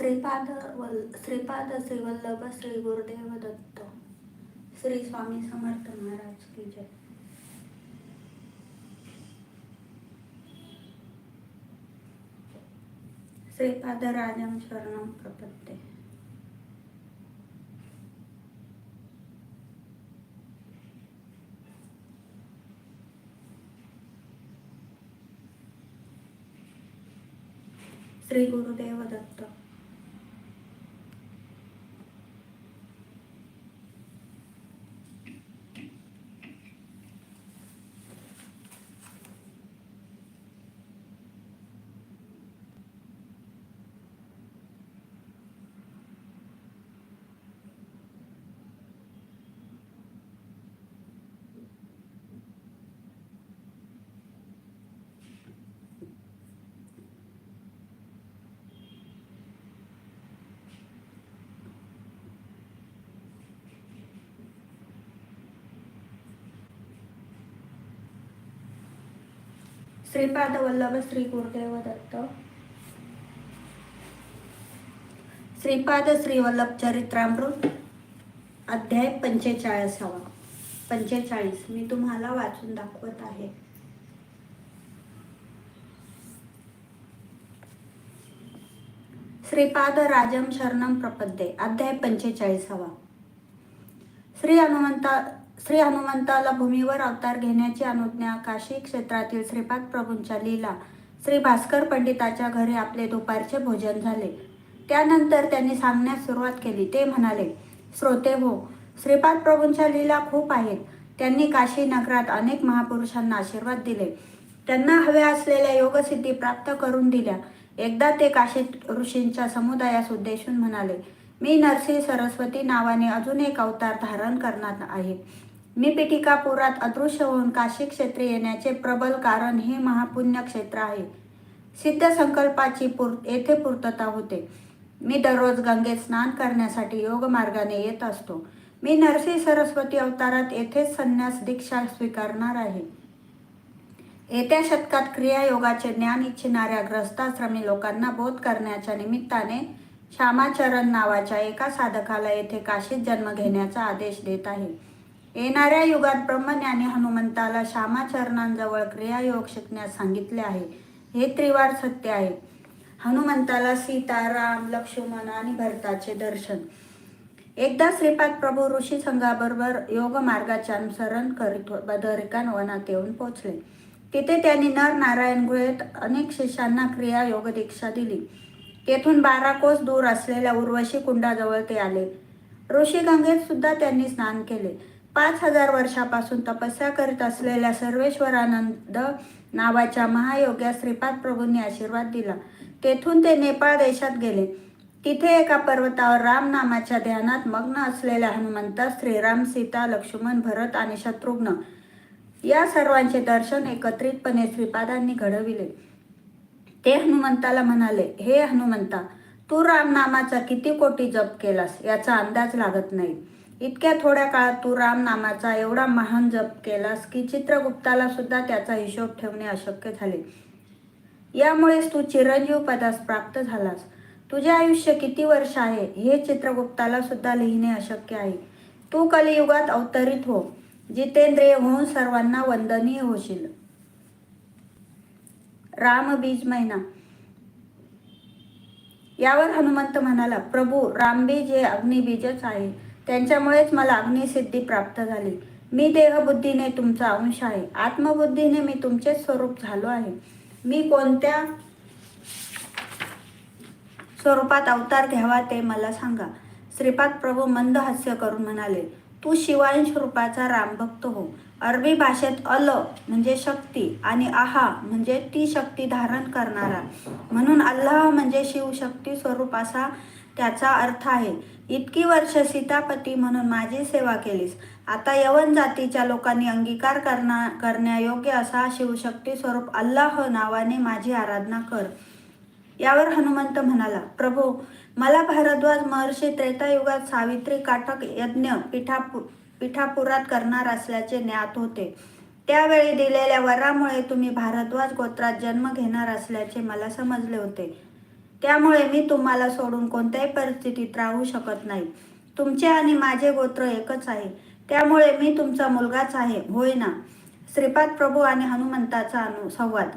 श्रीपाद वल श्रीपाद श्री वल्लभ श्री गुरुदेव दत्त। श्री स्वामी समर्थ महाराज की जय. श्रीपाद राजम शरणम प्रपत्ते. श्री गुरुदेव दत्त. श्रीपाद वल्लभ श्री गुरुदेव दत्त श्रीपाद श्री वल्लभ चरित्रामृत अध्याय पंचेचाळीसावा पंचेचाळीस मी तुम्हाला वाचून दाखवत आहे. श्रीपाद राजम शरणम प्रपद्ये अध्याय पंचेचाळीसावा श्री हनुमंता श्री हनुमंताला भूमीवर अवतार घेण्याची अनुज्ञा काशी क्षेत्रातील श्रीपाद प्रभूंच्या लीला श्री भास्कर पंडिताच्या घरी आपले दुपारचे भोजन झाले. त्यानंतर त्यांनी सांगण्यास सुरुवात केली. ते म्हणाले श्रोते हो श्रीपाद प्रभूंच्या लीला खूप आहेत. त्यांनी काशी नगरात अनेक महापुरुषांना आशीर्वाद दिले. त्यांना हव्या असलेल्या योगसिद्धी प्राप्त करून दिल्या. एकदा ते काशी ऋषींच्या समुदायास उद्देशून म्हणाले मी नरसिंह सरस्वती नावाने अजून एक अवतार धारण करणार आहे. मी पिटिकापुरात अदृश्य होऊन काशी क्षेत्री येण्याचे प्रबल कारण हे महापुण्य क्षेत्र आहे. सिद्ध संकल्पाची पूर येथे पूर्तता होते. मी दररोज गंगेत स्नान करण्यासाठी योग मार्गाने येत असतो. मी नरसिंह सरस्वती अवतारात येथेच संन्यास दीक्षा स्वीकारणार आहे. येत्या शतकात क्रियायोगाचे ज्ञान इच्छिणाऱ्या ग्रस्ताश्रमी लोकांना बोध करण्याच्या निमित्ताने श्यामाचरण नावाच्या एका साधकाला येथे काशीत जन्म घेण्याचा आदेश देत आहे. येणाऱ्या युगात ब्रह्मज्ञानी हनुमंताला श्यामाचरणांजवळ क्रियायोग शिकण्यास सांगितले आहे. हे त्रिवार सत्य आहे. हनुमंताला सीता राम लक्ष्मण आणि भरताचे दर्शन. एकदा श्रीपाद प्रभू ऋषी संघाबरोबर योग मार्गाचे अनुसरण करीत बदरिकान वनात येऊन पोचले. तिथे त्यांनी नर नारायण गुहेत अनेक शिष्यांना क्रिया योग दीक्षा दिली. तेथून बारा कोस दूर असलेल्या उर्वशी कुंडाजवळ ते आले. ऋषी गंगेत सुद्धा त्यांनी स्नान केले. पाच हजार वर्षापासून तपस्या करीत असलेल्या सर्वेश्वरानंद नावाच्या महायोग्या श्रीपाद प्रभूंनी आशीर्वाद दिला. तेथून ते नेपाळ देशात गेले. तिथे एका पर्वतावर राम नामाच्या ध्यानात मग्न असलेल्या हनुमंत श्रीराम सीता लक्ष्मण भरत आणि शत्रुघ्न या सर्वांचे दर्शन एकत्रितपणे श्रीपादांनी घडविले. ते हनुमंताला म्हणाले हे हनुमंता तू राम नामाचा किती कोटी जप केलास? याचा अंदाज लागत नाही. इतक्या थोड्या काळात तू राम नामाचा एवढा महान जप केलास की चित्रगुप्ताला सुद्धा त्याचा हिशोब ठेवणे अशक्य झाले. यामुळेच तू चिरंजीव पदास प्राप्त झालास. तुझे आयुष्य किती वर्ष आहे हे चित्रगुप्ताला सुद्धा लिहिणे अशक्य आहे. तू कलियुगात अवतरित हो जितेंद्रिय होऊन सर्वांना वंदनीय होशील. राम बीज महिना. यावर हनुमंत म्हणाला प्रभू रामबीज हे अग्निबीजच आहे. त्यांच्यामुळेच मला अग्निसिद्धी प्राप्त झाली. मी देहबुद्धीने तुमचा अंश आहे. आत्मबुद्धीने मी तुमचे स्वरूप झालो आहे. मी कोणत्या स्वरूपात अवतार घ्यावा ते मला सांगा. श्रीपाद प्रभू मंद हास्य करून म्हणाले तू शिवांश रूपाचा रामभक्त हो. अरबी भाषेत अल म्हणजे शक्ती आणि आहा म्हणजे ती शक्ती धारण करणारा. म्हणून अल्लाह म्हणजे शिवशक्ती स्वरूप असा त्याचा अर्थ आहे इतकी वर्ष सीतापती म्हणून माझी सेवा केलीस. आता यवन जातीच्या लोकांनी अंगीकार करणार करण्यायोग्य असा शिवशक्ती स्वरूप अल्लाह नावाने माझी आराधना कर. यावर हनुमंत म्हणाला प्रभू मला भारद्वाज महर्षी त्रेतायुगात सावित्री काटक यज्ञ पिठापु पिठापुरात करणार असल्याचे ज्ञात होते. त्यावेळी दिलेल्या वरामुळे तुम्ही भारद्वाज गोत्रात जन्म घेणार असल्याचे मला समजले होते. त्यामुळे मी तुम्हाला सोडून कोणत्याही परिस्थितीत राहू शकत नाही. तुमचे आणि माझे गोत्र एकच आहे. त्यामुळे मी तुमचा मुलगाच आहे. होय ना श्रीपाद प्रभू आणि हनुमंताचा अनु संवाद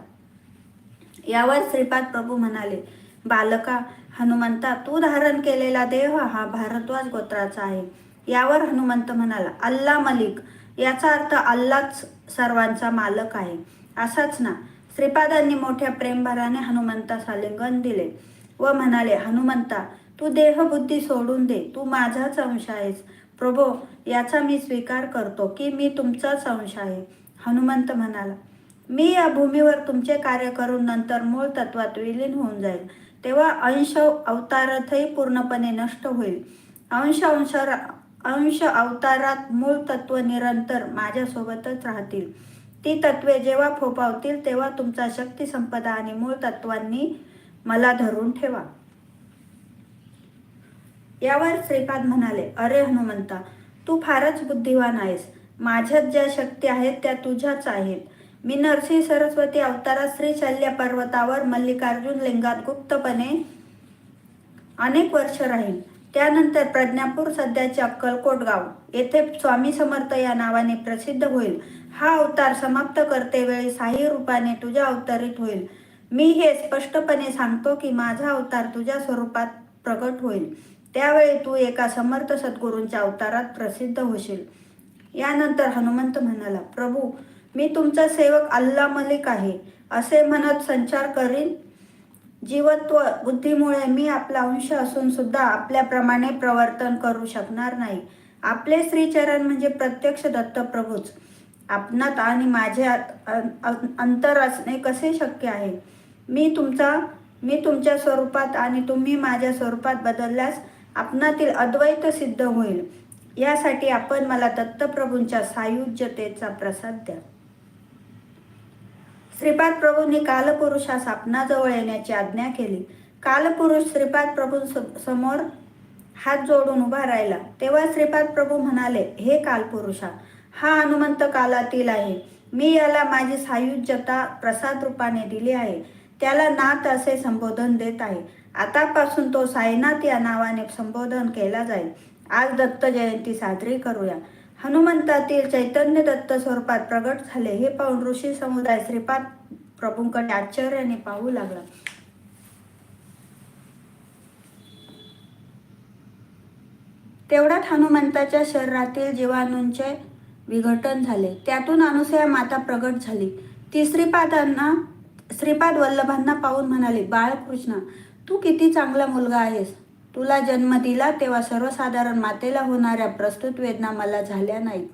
यावर श्रीपाद प्रभू म्हणाले बालका हनुमंता तू धारण केलेला देह हा भारद्वाज गोत्राचा आहे. यावर हनुमंत म्हणाला अल्ला मलिक याचा अर्थ अल्लाच सर्वांचा मालक आहे. असाच ना. श्रीपादांनी मोठ्या प्रेमभराने हनुमंतास आलिंगन दिले. व म्हणाले हनुमंता तू देहबुद्धी सोडून दे. तू माझाच अंश आहेस. प्रभो याचा मी स्वीकार करतो की मी तुमचाच अंश आहे. हनुमंत म्हणाला मी या भूमीवर तुमचे कार्य करून नंतर मूळ तत्वात विलीन होऊन जाईल. तेव्हा अंश अवतारातही पूर्णपणे नष्ट होईल. अंश अंश अंश अवतारात मूळ तत्व निरंतर माझ्यासोबतच राहतील. ती तत्वे जेव्हा फोपावतील तेव्हा तुमचा शक्ती संपदा आणि मूळ तत्वांनी मला धरून ठेवा. यावर श्रीपाद म्हणाले अरे हनुमंता तू फारच बुद्धिवान आहेस. माझ्यात ज्या शक्ती आहेत त्या तुझ्याच आहेत. मी नरसिंह सरस्वती अवतारात श्री शल्य पर्वतावर मल्लिकार्जुन लिंगात गुप्तपणे अनेक वर्ष राहील त्यानंतर प्रज्ञापूर सध्याचे अक्कलकोट गाव येथे स्वामी समर्थ या नावाने प्रसिद्ध होईल. हा अवतार समाप्त करते वेळी साही रूपाने तुझ्या अवतरित होईल. मी हे स्पष्टपणे सांगतो की माझा अवतार तुझ्या स्वरूपात प्रगट होईल. त्यावेळी तू एका समर्थ सद्गुरूंच्या अवतारात प्रसिद्ध होशील. यानंतर हनुमंत म्हणाला प्रभू मी तुमचा सेवक अल्ला मलिक आहे. असे म्हणत संचार करीन. जीवत्व बुद्धीमुळे मी आपला अंश असून सुद्धा आपल्याप्रमाणे प्रवर्तन करू शकणार नाही. आपले श्रीचरण म्हणजे प्रत्यक्ष दत्तप्रभूच आपणात आणि माझ्यात अंतर असणे कसे शक्य आहे? मी तुमचा मी तुमच्या स्वरूपात आणि तुम्ही माझ्या स्वरूपात बदलल्यास आपणातील अद्वैत सिद्ध होईल. यासाठी आपण मला दत्तप्रभूंच्या सायुज्यतेचा प्रसाद द्या. श्रीपाद प्रभूंनी कालपुरुषास आपणाजवळ येण्याची आज्ञा केली. कालपुरुष श्रीपाद प्रभू समोर हात जोडून उभा राहिला. तेव्हा श्रीपाद प्रभू म्हणाले हे कालपुरुषा हा हनुमंत कालातील आहे. मी याला माझी सायुज्यता प्रसाद रूपाने दिली आहे. त्याला नाथ असे संबोधन देत आहे. आतापासून तो साईनाथ या नावाने संबोधन केला जाईल. आज दत्त जयंती साजरी करूया. हनुमंतातील चैतन्य दत्त स्वरूपात प्रगट झाले. हे पाहून ऋषी समुदाय श्रीपाद प्रभूंकडे आश्चर्याने पाहू लागला. तेवढ्यात हनुमंताच्या शरीरातील जीवाणूंचे विघटन झाले. त्यातून अनुसया माता प्रगट झाली. ती श्रीपादांना श्रीपाद वल्लभांना पाहून म्हणाले बाळकृष्ण तू किती चांगला मुलगा आहेस. तुला जन्म दिला तेव्हा सर्वसाधारण मातेला होणाऱ्या प्रस्तुत वेदना मला झाल्या नाहीत.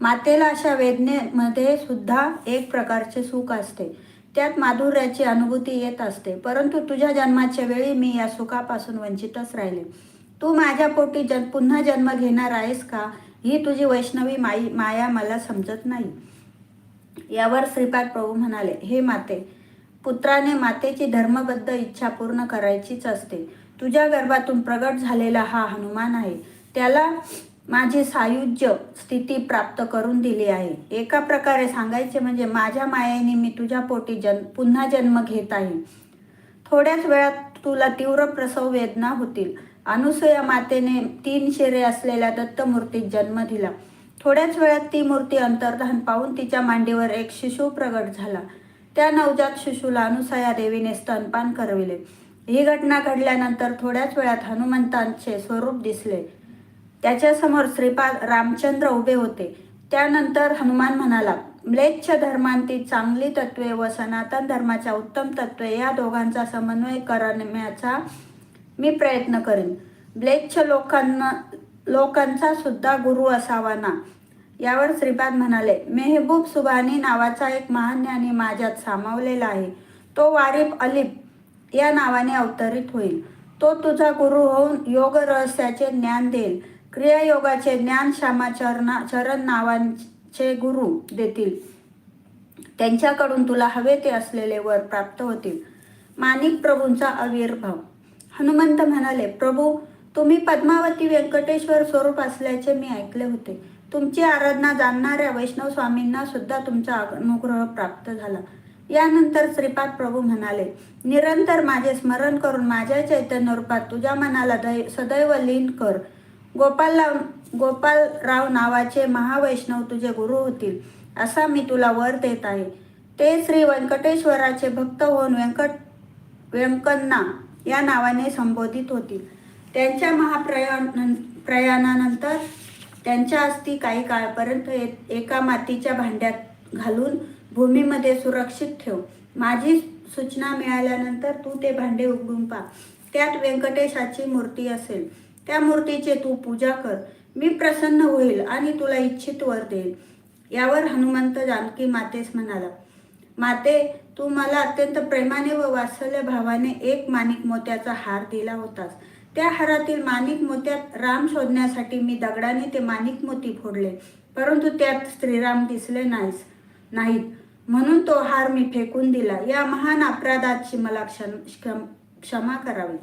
मातेला अशा वेदनेमध्ये सुद्धा एक प्रकारचे सुख असते. त्यात माधुर्याची अनुभूती येत असते. परंतु तुझ्या जन्माच्या वेळी मी या सुखापासून वंचितच राहिले. तू माझ्या पोटी जन पुन्हा जन्म घेणार आहेस का? ही तुझी वैष्णवी माई माया मला समजत नाही. यावर श्रीपाद प्रभू म्हणाले हे माते पुत्राने मातेची धर्मबद्ध इच्छा पूर्ण करायचीच असते. तुझ्या गर्भातून प्रगट झालेला हा हनुमान आहे. त्याला माझी सायुज्य स्थिती प्राप्त करून दिली आहे. एका प्रकारे सांगायचे म्हणजे माझ्या मायेने मी तुझ्या पोटी जन पुन्हा जन्म घेत आहे. थोड्याच वेळात तुला तीव्र प्रसव वेदना होतील. अनुसया मातेने तीन शिरे असलेल्या दत्तमूर्तीत जन्म दिला. थोड्याच वेळात ती मूर्ती अंतर्धान पाहून तिच्या मांडीवर एक शिशू प्रगट झाला. त्या नवजात शिशूला अनुसया देवीने स्तनपान करविले. ही घटना घडल्यानंतर थोड्याच वेळात हनुमंतांचे स्वरूप दिसले. त्याच्यासमोर श्रीपाद रामचंद्र उभे होते. त्यानंतर हनुमान म्हणाला म्लेच्छ धर्मांती चांगली तत्वे व सनातन धर्माच्या उत्तम तत्वे या दोघांचा समन्वय करण्याचा मी प्रयत्न करेन. ब्लेच्छ लोकांना लोकांचा सुद्धा गुरु असावा ना? यावर श्रीपाद म्हणाले मेहबूब सुबानी नावाचा एक महान ज्ञानी माझ्यात सामावलेला आहे. तो वारिफ अलिफ या नावाने अवतरित होईल. तो तुझा गुरु होऊन योग रहस्याचे ज्ञान देईल. क्रियायोगाचे ज्ञान श्यामा चरणा चरण नावांचे गुरु देतील. त्यांच्याकडून तुला हवे ते असलेले वर प्राप्त होतील. माणिक प्रभूंचा आविर्भाव हनुमंत म्हणाले प्रभू तुम्ही पद्मावती व्यंकटेश्वर स्वरूप असल्याचे मी ऐकले होते. तुमची आराधना जाणणाऱ्या वैष्णव स्वामींना सुद्धा तुमचा अनुग्रह प्राप्त झाला. यानंतर श्रीपाद प्रभू म्हणाले निरंतर माझे स्मरण करून माझ्या चैतन्य रूपात तुझ्या मनाला दै सदैव लीन कर. गोपालराव गोपालराव नावाचे महावैष्णव तुझे गुरु होतील असा मी तुला वर देत आहे. ते श्री व्यंकटेश्वराचे भक्त होऊन व्यंकट व्यंकन्ना या नावाने संबोधित होतील. त्यांच्या महाप्रयाण प्रयाणानंतर त्यांच्या अस्थी काही काळपर्यंत एका मातीच्या भांड्यात घालून भूमीमध्ये सुरक्षित ठेव. माझी सूचना मिळाल्यानंतर तू ते भांडे उघडून पा. त्यात व्यंकटेशाची मूर्ती असेल. त्या मूर्तीचे तू पूजा कर. मी प्रसन्न होईल आणि तुला इच्छित वर देईल. यावर हनुमंत जानकी मातेस म्हणाला. माते तू मला अत्यंत प्रेमाने व वात्सल्य भावाने एक माणिक मोत्याचा हार दिला होतास. त्या हारातील माणिक मोत्यात राम शोधण्यासाठी मी दगडाने ते माणिक मोती फोडले. परंतु त्यात श्रीराम दिसले नाहीस नाहीत. म्हणून तो हार मी फेकून दिला. या महान अपराधाची मला क्षम क्षम- क्षमा करावी.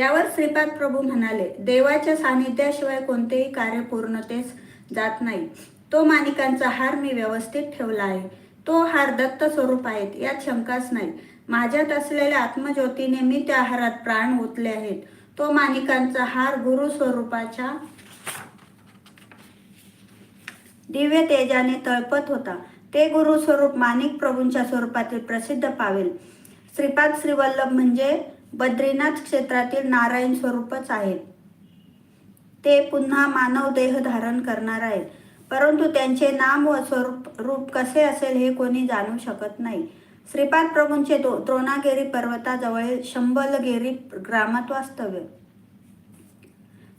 यावर श्रीपाद प्रभू म्हणाले देवाच्या सानिध्याशिवाय कोणतेही कार्य पूर्णतेस जात नाही. तो माणिकांचा हार मी व्यवस्थित ठेवला आहे. तो हार दत्त स्वरूप आहेत यात शंकाच नाही. माझ्यात असलेल्या आत्मज्योतीने मी त्या हारात प्राण ओतले आहेत. तो माणिकांचा हार गुरु स्वरूपाच्या दिव्य तेजाने तळपत होता. ते गुरु स्वरूप माणिक प्रभूंच्या स्वरूपातील प्रसिद्ध पावेल. श्रीपाद श्रीवल्लभ म्हणजे बद्रीनाथ क्षेत्रातील नारायण स्वरूपच आहेत. ते पुन्हा मानव देह धारण करणार आहेत. परंतु त्यांचे नाम व स्वरूप रूप कसे असेल हे कोणी जाणू शकत नाही. श्रीपाद प्रभूंचे दो द्रोणागिरी पर्वताजवळील शंबलगिरी ग्रामात वास्तव्य.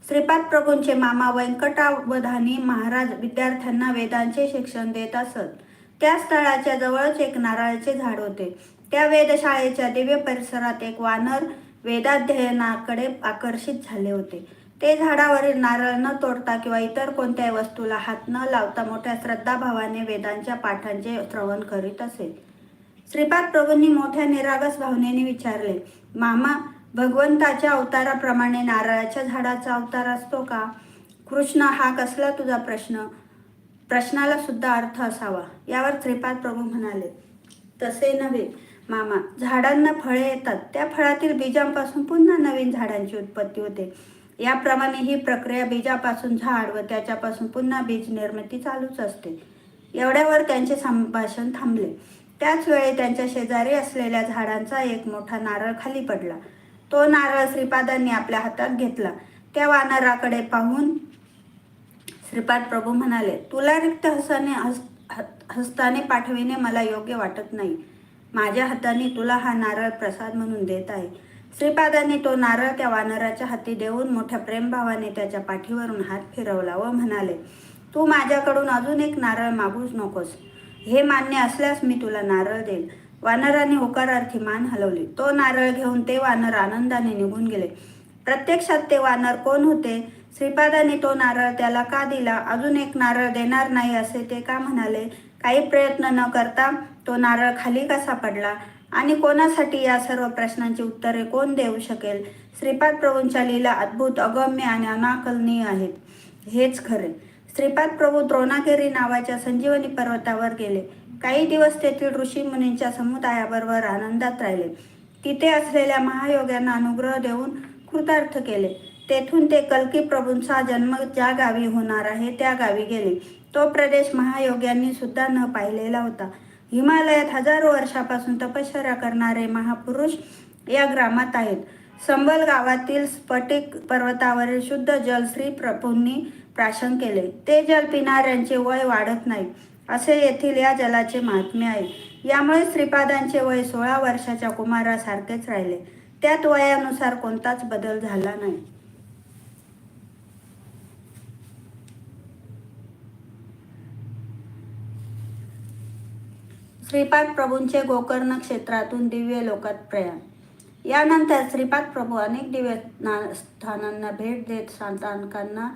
श्रीपाद प्रभूंचे मामा व्यंकटावधानी महाराज विद्यार्थ्यांना वेदांचे शिक्षण देत असत. त्या स्थळाच्या जवळच एक नारळाचे झाड होते. त्या वेधशाळेच्या दिव्य परिसरात एक वानर वेदाध्ययनाकडे आकर्षित झाले होते. ते झाडावरील नारळ न तोडता किंवा इतर कोणत्याही वस्तूला हात न लावता मोठ्या श्रद्धाभावाने वेदांच्या पाठांचे श्रवण करीत असे. श्रीपाद प्रभूंनी मोठ्या निरागस भावनेने विचारले मामा भगवंताच्या अवताराप्रमाणे नारळाच्या झाडाचा अवतार असतो का? कृष्ण हा कसला तुझा प्रश्न? प्रश्नाला सुद्धा अर्थ असावा. यावर श्रीपाद प्रभू म्हणाले तसे नव्हे मामा. झाडांना फळे येतात. त्या फळातील बीजांपासून पुन्हा नवीन झाडांची उत्पत्ती होते. याप्रमाणे ही प्रक्रिया बीजापासून झाड व त्याच्यापासून पुन्हा बीज निर्मिती चालूच असते. एवढ्यावर त्यांचे संभाषण थांबले. त्याच वेळी त्यांच्या शेजारी असलेल्या झाडांचा एक मोठा नारळ खाली पडला. तो नारळ श्रीपादांनी आपल्या हातात घेतला. त्या वानराकडे पाहून श्रीपाद प्रभू म्हणाले तुला रिक्त हसाने हस हस्ताने पाठविणे मला योग्य वाटत नाही. माझ्या हाताने तुला हा नारळ प्रसाद म्हणून देत आहे. श्रीपादांनी तो नारळ त्या वानराच्या हाती देऊन मोठ्या प्रेमभावाने त्याच्या पाठीवरून हात फिरवला व म्हणाले तू माझ्याकडून अजून एक नारळ मागूच नकोस. हे मान्य असल्यास मी तुला नारळ देईल वानराने होकारार्थी मान हलवली. तो नारळ घेऊन ते वानर आनंदाने निघून गेले. प्रत्यक्षात ते वानर कोण होते? श्रीपादाने तो नारळ त्याला का दिला? अजून एक नारळ देणार नाही असे ते का म्हणाले? काही प्रयत्न न करता तो नारळ खाली कसा पडला? आणि कोणासाठी या सर्व प्रश्नांची उत्तरे कोण देऊ शकेल? श्रीपाद प्रभूंच्या लीला अद्भुत अगम्य आणि अनाकलनीय आहेत. हेच खरे. श्रीपाद प्रभू द्रोणागिरी नावाच्या संजीवनी पर्वतावर गेले. काही दिवस तेथील ऋषी मुनींच्या समुदायाबरोबर आनंदात राहिले. तिथे असलेल्या महायोग्यांना अनुग्रह देऊन कृतार्थ केले. तेथून ते कल्की प्रभूंचा जन्म ज्या गावी होणार आहे त्या गावी गेले. तो प्रदेश महायोग्यांनी सुद्धा न पाहिलेला होता. हिमालयात हजारो वर्षापासून तपश्चर्या करणारे महापुरुष या ग्रामात आहेत. संबल गावातील स्फटिक पर्वतावरील शुद्ध जल श्री प्रभूंनी प्राशन केले. ते जल पिणाऱ्यांचे वय वाढत नाही असे येथील या जलाचे महात्म्य आहे. यामुळे श्रीपादांचे वय सोळा वर्षाच्या कुमारासारखेच राहिले. त्यात वयानुसार कोणताच बदल झाला नाही. श्रीपाद प्रभूंचे गोकर्ण क्षेत्रातून दिव्य लोकात प्रयाण. यानंतर श्रीपाद प्रभू अनेक दिव्य स्थानांना भेट देत साधकांना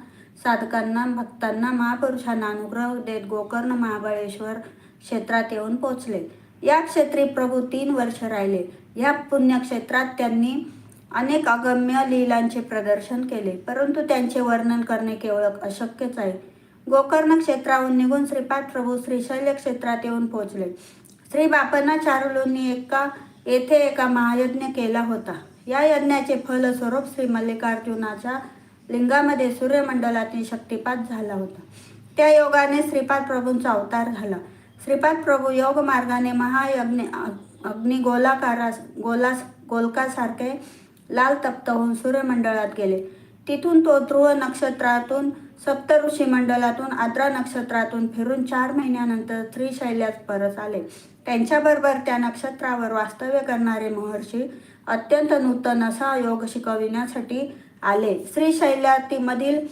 साधकांना भक्तांना महापुरुषांना अनुग्रह देत गोकर्ण महाबळेश्वर क्षेत्रात येऊन पोचले या क्षेत्री प्रभू तीन वर्ष राहिले. या पुण्यक्षेत्रात त्यांनी अनेक अगम्य लीलांचे प्रदर्शन केले परंतु त्यांचे वर्णन करणे केवळ अशक्यच आहे. गोकर्ण क्षेत्राहून निघून श्रीपाद प्रभू श्रीशैल्य क्षेत्रात येऊन पोहोचले. श्री बापना चारुलूंनी एका येथे एका महायज्ञ केला होता. या यज्ञाचे फलस्वरूप श्री मल्लिकार्जुनाच्या लिंगामध्ये सूर्यमंडलातील शक्तिपात झाला होता. त्या योगाने श्रीपाद प्रभूंचा अवतार झाला श्रीपाद प्रभू योग मार्गाने महायज्ञ अग्निगोलाकारास गोलास गोला गोलकासारखे लाल तप्त होऊन सूर्यमंडळात गेले. तिथून तो ध्रुव नक्षत्रातून सप्तऋषी मंडळातून आद्रा नक्षत्रातून फिरून चार महिन्यानंतर त्रिशैल्यात परत आले. त्यांच्याबरोबर त्या नक्षत्रावर वास्तव्य करणारे महर्षी अत्यंत नूतन असा योग शिकविण्यासाठी आले. श्रीशैल्यातीमधील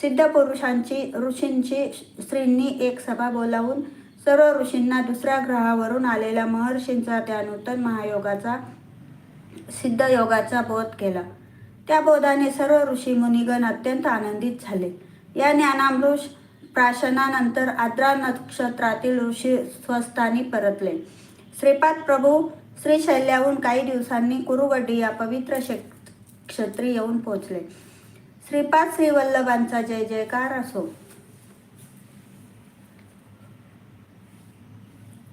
सिद्ध पुरुषांची ऋषींची स्त्रींनी एक सभा बोलावून सर्व ऋषींना दुसऱ्या ग्रहावरून आलेल्या महर्षींचा त्या नूतन महायोगाचा सिद्ध योगाचा बोध केला. त्या बोधाने सर्व ऋषी मुनिगण अत्यंत आनंदित झाले. या ज्ञानामृष प्राशनानंतर आद्रा नक्षत्रातील ऋषी स्वस्थानी परतले. श्रीपाद प्रभू श्रीशैल्याहून काही दिवसांनी कुरुगड्डी या पवित्र शक्ती क्षेत्री येऊन पोहोचले श्रीपाद श्रीवल्लभांचा जय जयकार असो.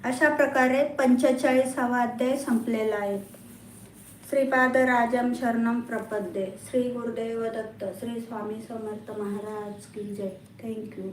अशा प्रकारे पंचेचाळीसावा अध्याय संपलेला आहे. श्रीपादराजम शरणम प्रपद्ये. श्री गुरुदेव दत्त. श्री स्वामी समर्थ महाराज की जय. थँक्यू